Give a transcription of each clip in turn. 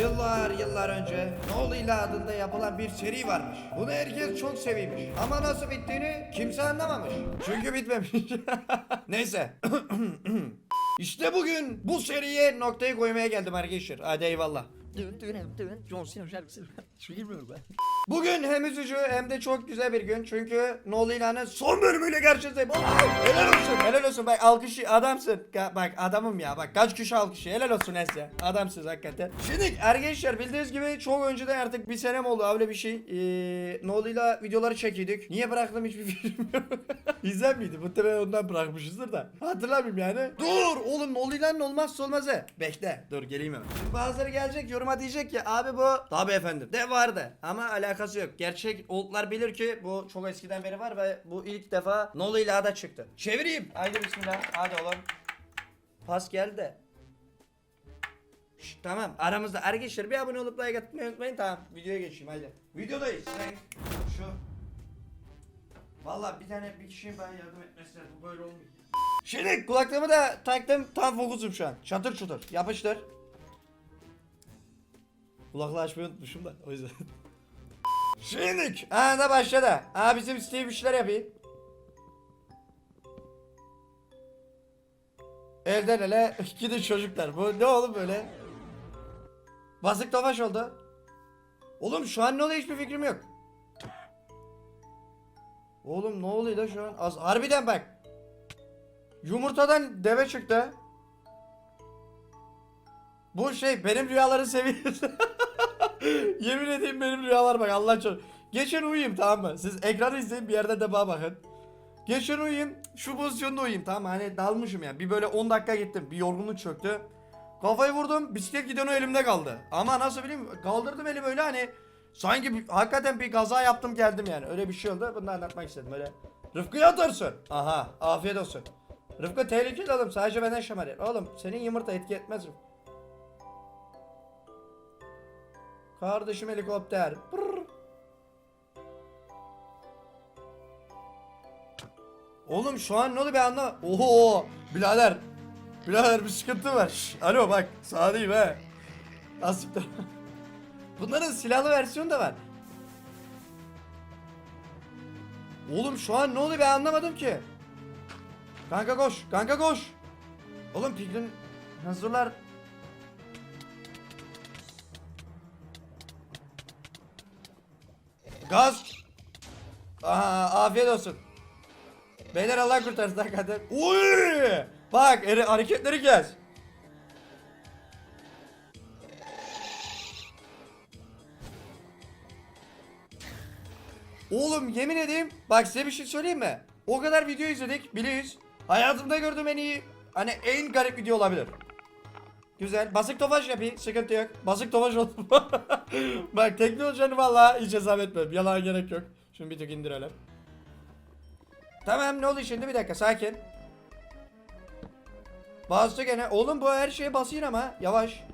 Yıllar yıllar önce Noğlu'yla adında yapılan bir seri varmış. Bunu herkes çok sevmiş. Ama nasıl bittiğini kimse anlamamış. Çünkü bitmemiş. Neyse. işte bugün bu seriye noktayı koymaya geldim arkadaşlar. Hadi eyvallah. Dün dün dün John Cena şarkısı. Şu girmiyorum ben. Bugün hem üzücü hem de çok güzel bir gün. Çünkü Noğlu İlhan'ın son bölümüyle karşınızdayım. helal olsun. Helal olsun. Bak alkışı adamsın. Ka- bak adamım ya. Bak kaç kişi alkışı. Helal olsun Esya. Adamsınız hakikaten. Şimdi arkadaşlar bildiğiniz gibi çok önceden artık bir senem oldu öyle bir şey. Ee, Noğlu'yla videoları çekiyorduk. Niye bıraktım hiçbir fikrim yok. İzlen miydi? Muhtemelen ondan bırakmışızdır da. Hatırlamıyorum yani. Dur oğlum Noğlu İlhan'ın olmazsa olmazı. Bekle. Dur geleyim hemen. Bazıları gelecek yoruma diyecek ki abi bu. Tabi efendim. De vardı. Ama alakası yok. Gerçek oldlar bilir ki bu çok eskiden beri var ve bu ilk defa Noğlu İlhan'da çıktı. Çevireyim. Haydi bismillah. Hadi oğlum. Pas geldi. Şşt, tamam aramızda arkadaşlar bir abone olup like atmayı unutmayın tamam videoya geçeyim haydi. Videodayız. Sen şu Vallahi bir tane bir kişinin bana yardım etmesi lazım bu böyle olmuyor. Şimdi kulaklığımı da taktım tam fokusum şu an. Çatır çutur yapıştır. Kulaklığı açmayı unutmuşum da o yüzden. Şimdi ha da başladı. Ha bizim Steve bir şeyler yapayım. Elden ele gidin çocuklar. Bu ne oğlum böyle? Basık tofaş oldu. Oğlum şu an ne oluyor hiçbir fikrim yok. Oğlum ne oluyor da şu an? Az harbiden bak. Yumurtadan deve çıktı. Bu şey benim rüyaların seviyesi. Yemin edeyim benim rüyalar bak Allah çok. Geçen uyuyayım tamam mı? Siz ekranı izleyin bir yerde de bana bakın. Geçen uyuyayım şu pozisyonda uyuyayım tamam mı? Hani dalmışım ya. Bir böyle 10 dakika gittim. Bir yorgunluk çöktü. Kafayı vurdum. Bisiklet gideni elimde kaldı. Ama nasıl bileyim kaldırdım elimi öyle hani sanki bir- hakikaten bir kaza yaptım geldim yani. Öyle bir şey oldu. Bunu da anlatmak istedim. Öyle Rıfkı'ya atarsın. Aha afiyet olsun. Rıfkı tehlikeli oğlum. Sadece benden şamar Oğlum senin yumurta etki etmez Rıfkı. Kardeşim helikopter. Pırr. Oğlum şu an ne oldu be anla. Oho birader. Birader bir sıkıntı var. Şş, alo bak sağ değil he. Asiktir. Bunların silahlı versiyonu da var. Oğlum şu an ne oluyor ben anlamadım ki. Kanka koş, kanka koş. Oğlum Piglin hazırlar. Gaz. Aha, afiyet olsun. Beyler Allah kurtarsın hakikaten. Uy! Bak eri, hareketleri kes. Oğlum yemin edeyim bak size bir şey söyleyeyim mi? O kadar video izledik biliyoruz. Hayatımda gördüğüm en iyi hani en garip video olabilir. Güzel. Basık tofaş yapayım. Sıkıntı yok. Basık tofaş oldu. bak teknolojinin vallahi hiç hesap etmem. Yalan gerek yok. Şunu bir tık indirelim. Tamam ne oldu şimdi bir dakika sakin. Bastı gene. Oğlum bu her şeye basayım ama yavaş.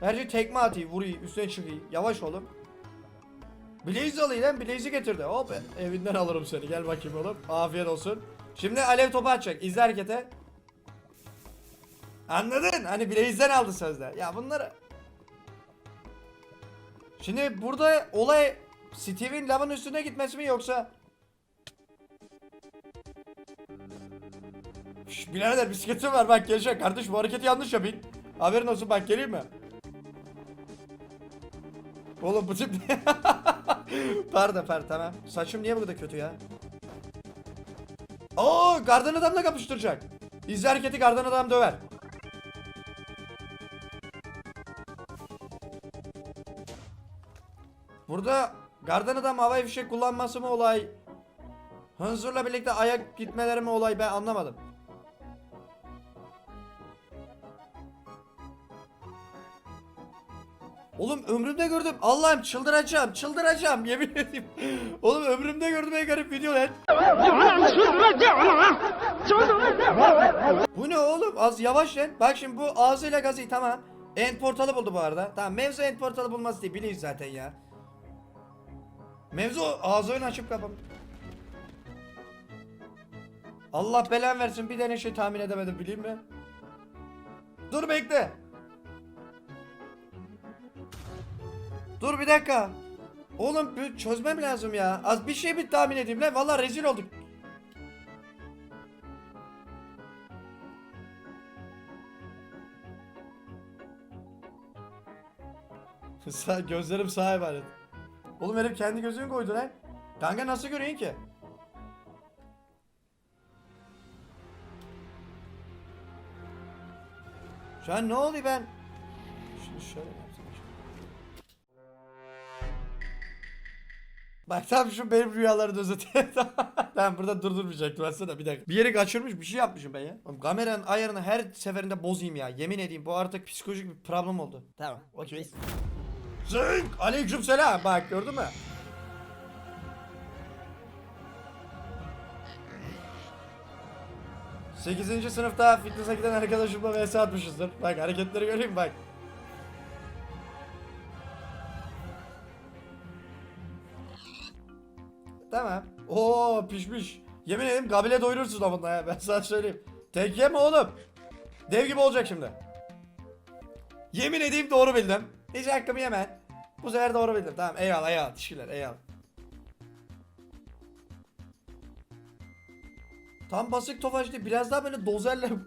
Her şey tekme atayım vurayım üstüne çıkayım. Yavaş oğlum. Blaze alayım lan Blaze'i getirdi. Hop evinden alırım seni gel bakayım oğlum. Afiyet olsun. Şimdi alev topu atacak. İzle harekete. Anladın? Hani Blaze'den aldı sözde. Ya bunları... Şimdi burada olay Steve'in lavın üstüne gitmesi mi yoksa... Şş, birader bisikletim var bak gelecek kardeş bu hareketi yanlış yapayım. Haberin olsun bak geleyim mi? Oğlum bu tip Pardon pardon tamam. Saçım niye bu kadar kötü ya? Oo gardan adamla kapıştıracak. İzle hareketi gardan adam döver. Burada gardan adam havai fişek kullanması mı olay? Hınzırla birlikte ayak gitmeleri mi olay ben anlamadım. Oğlum ömrümde gördüm. Allah'ım çıldıracağım, çıldıracağım yemin edeyim. Oğlum ömrümde gördüm en garip video lan. Bu ne oğlum? Az yavaş lan. Bak şimdi bu ağzıyla gazı tamam. End portalı buldu bu arada. Tamam mevzu end portalı bulması değil biliyoruz zaten ya. Mevzu ağzını açıp kapam. Allah belan versin bir tane şey tahmin edemedim bileyim mi? Dur bekle. Dur bir dakika. Oğlum bir çözmem lazım ya. Az bir şey bir tahmin edeyim lan. Vallahi rezil olduk. Gözlerim sağa emanet. Oğlum herif kendi gözünü koydu lan. Kanka nasıl göreyim ki? Şu an ne oluyor ben? Şunu şöyle. Bak tam şu benim rüyaları özetiyor. ben burada durdurmayacaktım aslında bir dakika. Bir yeri kaçırmış bir şey yapmışım ben ya. Oğlum, kameranın ayarını her seferinde bozayım ya. Yemin edeyim bu artık psikolojik bir problem oldu. Tamam. Okey. Zınk! Aleyküm selam. Bak gördün mü? Sekizinci sınıfta fitness'a giden arkadaşımla vs atmışızdır. Bak hareketleri göreyim bak. Tamam. Oo pişmiş. Yemin ederim kabile doyurursun onunla ya ben sana söyleyeyim. Tek yeme oğlum. Dev gibi olacak şimdi. Yemin edeyim doğru bildim. Hiç hakkımı yeme. Bu sefer doğru bildim. Tamam eyvallah eyvallah. Teşekkürler eyvallah. Tam basık tofaş değil. Biraz daha böyle dozerle.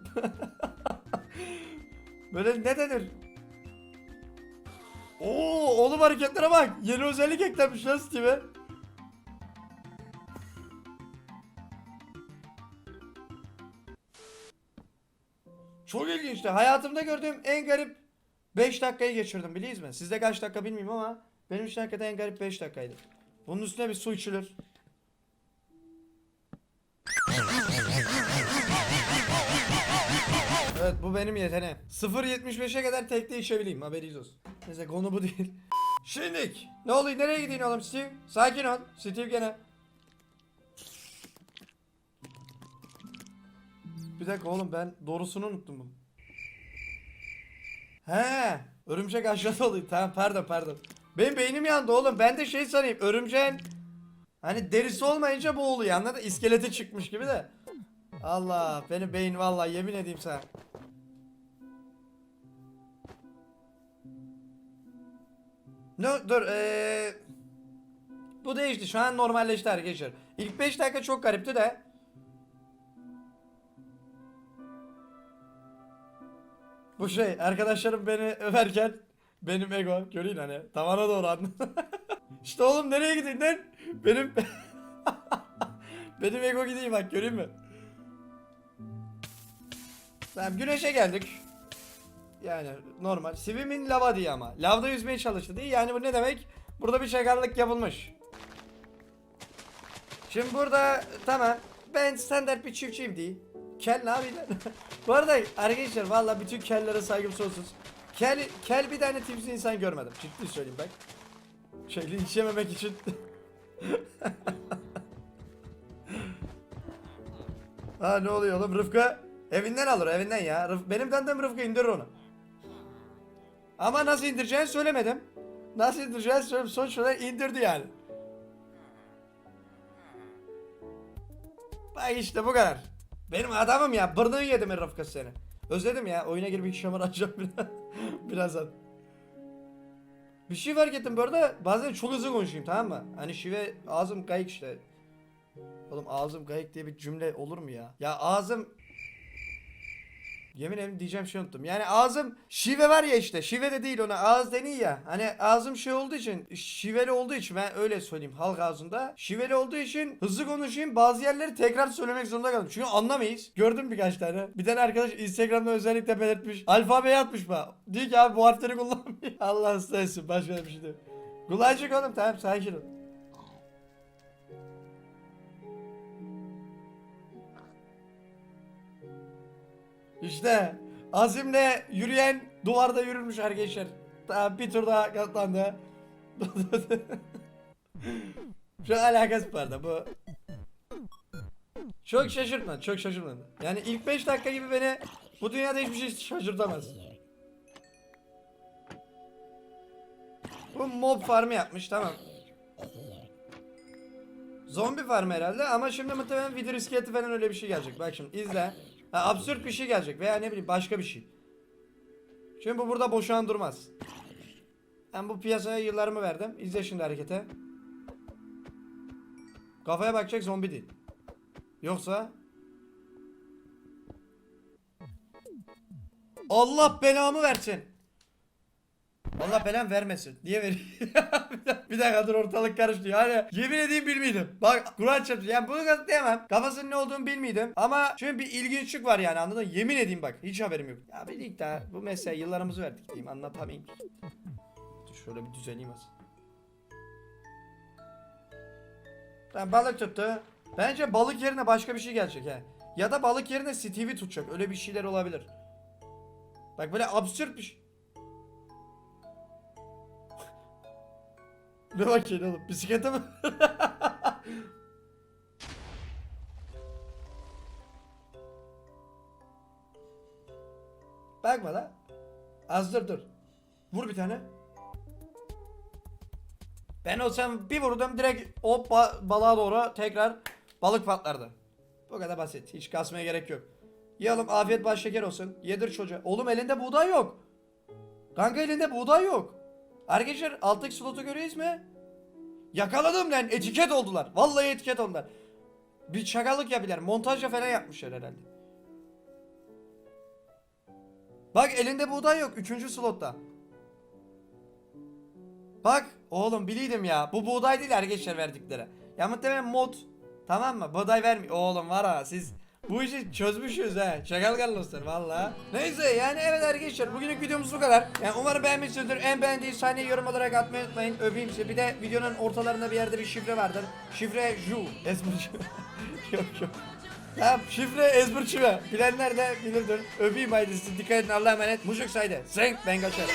böyle ne denir? Oo oğlum hareketlere bak. Yeni özellik eklenmiş lan Steve'e. Çok ilginçti. Hayatımda gördüğüm en garip 5 dakikayı geçirdim biliyorsunuz mu? Sizde kaç dakika bilmiyorum ama benim için hakikaten en garip 5 dakikaydı. Bunun üstüne bir su içilir. Evet bu benim yeteneğim. 0.75'e kadar tekte içebileyim haberiniz olsun. Neyse konu bu değil. Şimdik. Ne oluyor nereye gidiyorsun oğlum Steve? Sakin ol. Steve gene. Bir dakika oğlum ben doğrusunu unuttum bunu. He, örümcek aşağıda oluyor. Tamam pardon pardon. Benim beynim yandı oğlum. Ben de şey sanayım. Örümceğin hani derisi olmayınca bu oluyor. Anladın? İskeleti çıkmış gibi de. Allah benim beyin vallahi yemin edeyim sana. Ne dur eee bu değişti. Şu an normalleşti arkadaşlar. İlk 5 dakika çok garipti de. Bu şey arkadaşlarım beni överken benim ego görün hani tavana doğru anladın. işte oğlum nereye gideyim lan? Benim benim ego gideyim bak göreyim mi? Tamam güneşe geldik. Yani normal. Swimin lava diye ama. Lavda yüzmeye çalıştı diye. Yani bu ne demek? Burada bir şakarlık yapılmış. Şimdi burada tamam. Ben standart bir çiftçiyim diye. Kel ne lan? Bu arada arkadaşlar valla bütün kellere saygım sonsuz. Kel, kel bir tane tipsiz insan görmedim. Ciddi söyleyeyim bak. Linç yememek için. ha ne oluyor oğlum Rıfkı? Evinden alır evinden ya. Rıf benim dandem Rıfkı indir onu. Ama nasıl indireceğini söylemedim. Nasıl indireceğini söylemedim. Sonuç olarak indirdi yani. Bak işte bu kadar. Benim adamım ya. Bırnını yedim ben Rıfkı seni. Özledim ya. Oyuna girip iki şamar açacağım biraz. birazdan. Bir şey fark ettim bu arada. Bazen çok hızlı konuşayım tamam mı? Hani şive ağzım kayık işte. Oğlum ağzım kayık diye bir cümle olur mu ya? Ya ağzım Yemin ederim diyeceğim şey unuttum. Yani ağzım şive var ya işte. Şive de değil ona ağız deniyor ya. Hani ağzım şey olduğu için şiveli olduğu için ben öyle söyleyeyim halk ağzında. Şiveli olduğu için hızlı konuşayım bazı yerleri tekrar söylemek zorunda kaldım. Çünkü anlamayız. Gördüm birkaç tane. Bir tane arkadaş Instagram'da özellikle belirtmiş. Alfabeyi atmış bana. Diyor ki abi bu harfleri kullanmıyor. Allah ıslah Başka bir şey değil. Kullanacak oğlum tamam sakin ol. İşte azimle yürüyen duvarda yürürmüş arkadaşlar. Tamam bir tur daha katlandı. Şu alakası var bu. Çok şaşırtmadı, çok şaşırtmadı. Yani ilk 5 dakika gibi beni bu dünyada hiçbir şey şaşırtamaz. Bu mob farmı yapmış tamam. Zombi farmı herhalde ama şimdi muhtemelen video iskeleti falan öyle bir şey gelecek. Bak şimdi izle. Ha, absürt bir şey gelecek veya ne bileyim başka bir şey. Şimdi bu burada boşan durmaz. Ben bu piyasaya yıllarımı verdim. İzle şimdi harekete. Kafaya bakacak zombi değil. Yoksa Allah belamı versin. Allah belam vermesin. Niye vereyim? bir, dakika, dur ortalık karıştı. Yani yemin edeyim bilmiydim. Bak Kur'an çarptı. Yani bunu kanıtlayamam. Kafasının ne olduğunu bilmiydim. Ama şöyle bir ilginçlik var yani anladın mı? Yemin edeyim bak. Hiç haberim yok. Ya bir ilk daha bu mesleğe yıllarımızı verdik diyeyim. Anlatamayayım. Dur şöyle bir düzeneyim az. Tamam balık tuttu. Bence balık yerine başka bir şey gelecek he. Ya da balık yerine Stevie tutacak. Öyle bir şeyler olabilir. Bak böyle absürt bir şey. Ne bakıyorsun oğlum? Bisiklete mi? Bakma la. Az dur dur. Vur bir tane. Ben olsam bir vurdum direkt o ba- balığa doğru tekrar balık patlardı. Bu kadar basit. Hiç kasmaya gerek yok. Yiyelim afiyet baş şeker olsun. Yedir çocuğa. Oğlum elinde buğday yok. Kanka elinde buğday yok. Arkadaşlar alttaki slotu görüyoruz mu? Yakaladım lan etiket oldular. Vallahi etiket oldular. Bir çakallık yapıyorlar. Montajla falan yapmışlar herhalde. Bak elinde buğday yok. Üçüncü slotta. Bak oğlum biliydim ya. Bu buğday değil arkadaşlar verdikleri. Ya muhtemelen mod. Tamam mı? Buğday vermiyor. Oğlum var ha siz bu işi çözmüşüz ha. Şakal Carlos'lar valla. Neyse yani evet arkadaşlar bugünlük videomuz bu kadar. Yani umarım beğenmişsinizdir. En beğendiği sahneyi yorum olarak atmayı unutmayın. Öpeyim sizi. Bir de videonun ortalarında bir yerde bir şifre vardır. Şifre Ju. Ezberçi. yok yok. Tamam şifre ezberçi Bilenler de bilirdir. Öpeyim haydi sizi. Dikkat edin Allah'a emanet. Muşuk saydı. Zenk ben kaçar.